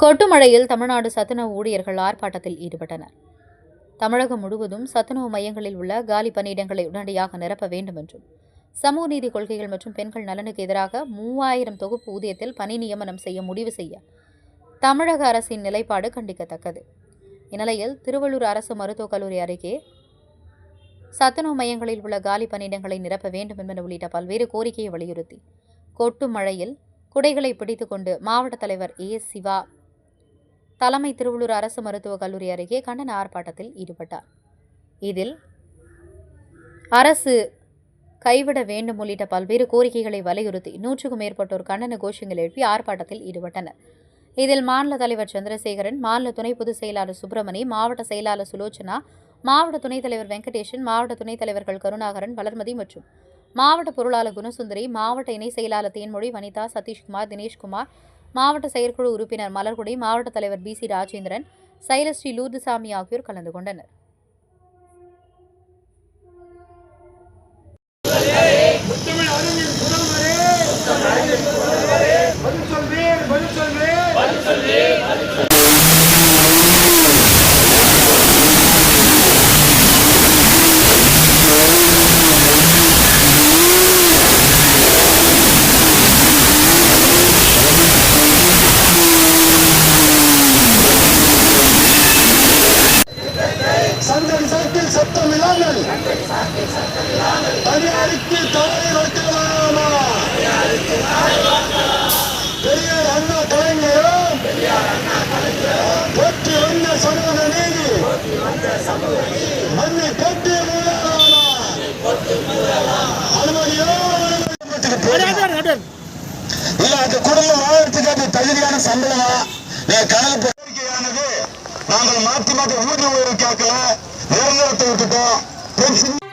கொட்டுமழையில் தமிழ்நாடு சத்துணவு ஊழியர்கள் ஆர்ப்பாட்டத்தில் ஈடுபட்டனர். தமிழகம் முழுவதும் சத்துணவு மையங்களில் உள்ள காலி பணியிடங்களை உடனடியாக நிரப்ப வேண்டும் என்றும் சமூக நீதி கொள்கைகள் மற்றும் பெண்கள் நலனுக்கு எதிராக மூவாயிரம் தொகுப்பு ஊதியத்தில் பணி நியமனம் செய்ய முடிவு செய்ய தமிழக அரசின் நிலைப்பாடு கண்டிக்கத்தக்கது. இந்நிலையில் திருவள்ளூர் அரசு மருத்துவக் கல்லூரி அருகே சத்துணவு மையங்களில் உள்ள காலி பணியிடங்களை நிரப்ப வேண்டும் என்பன உள்ளிட்ட பல்வேறு கோரிக்கையை வலியுறுத்தி கொட்டு மழையில் குடைகளை பிடித்துக்கொண்டு மாவட்ட தலைவர் ஏ சிவா தலைமை திருவள்ளூர் அரசு மருத்துவக் கல்லூரி அருகே கண்டன ஆர்ப்பாட்டத்தில் ஈடுபட்டார். இதில் அரசு கைவிட வேண்டும் உள்ளிட்ட பல்வேறு கோரிக்கைகளை வலியுறுத்தி நூற்றுக்கும் மேற்பட்டோர் கண்டன கோஷங்கள் எழுப்பி ஆர்ப்பாட்டத்தில் ஈடுபட்டனர். இதில் மாநில தலைவர் சந்திரசேகரன் மாநில துணை பொதுச் செயலாளர் சுப்பிரமணி மாவட்ட செயலாளர் சுலோச்சனா மாவட்ட துணைத் தலைவர் வெங்கடேஷன் மாவட்ட துணைத் தலைவர்கள் கருணாகரன் வளர்மதி மற்றும் மாவட்ட பொருளாளர் குணசுந்தரி மாவட்ட இணை செயலாளர் தேன்மொழி வனிதா சதீஷ்குமார் தினேஷ்குமார் மாவட்ட செயற்குழு உறுப்பினர் மலர்குடி மாவட்ட தலைவர் பி சி ராஜேந்திரன் சைலஸ்ரீ லூர்துசாமி ஆகியோர் கலந்து கொண்டனர். தமிழ் அறிஞர் பதில் சொல்வேன் பதில் சொல்வேன். சந்தன் சாட்டில் சத்தம் இல்லாமல் தனியாருக்கு தவறை வைக்கலாமா பெரியார் அண்ணா கலைஞரும் போற்றி வந்த சமூக நீதி மண்ணை போட்டி மூலமா அனுமதியோ அனுமதி இல்ல அந்த குடும்பம் வாழ்றதுக்கு அது தகுதியான சம்பளமா? நீங்க கணக்கு கோரிக்கையானது நாங்கள் மாத்தி மாத்தி ஊதிய உயர்வு கேட்கல. 盛り上げていけた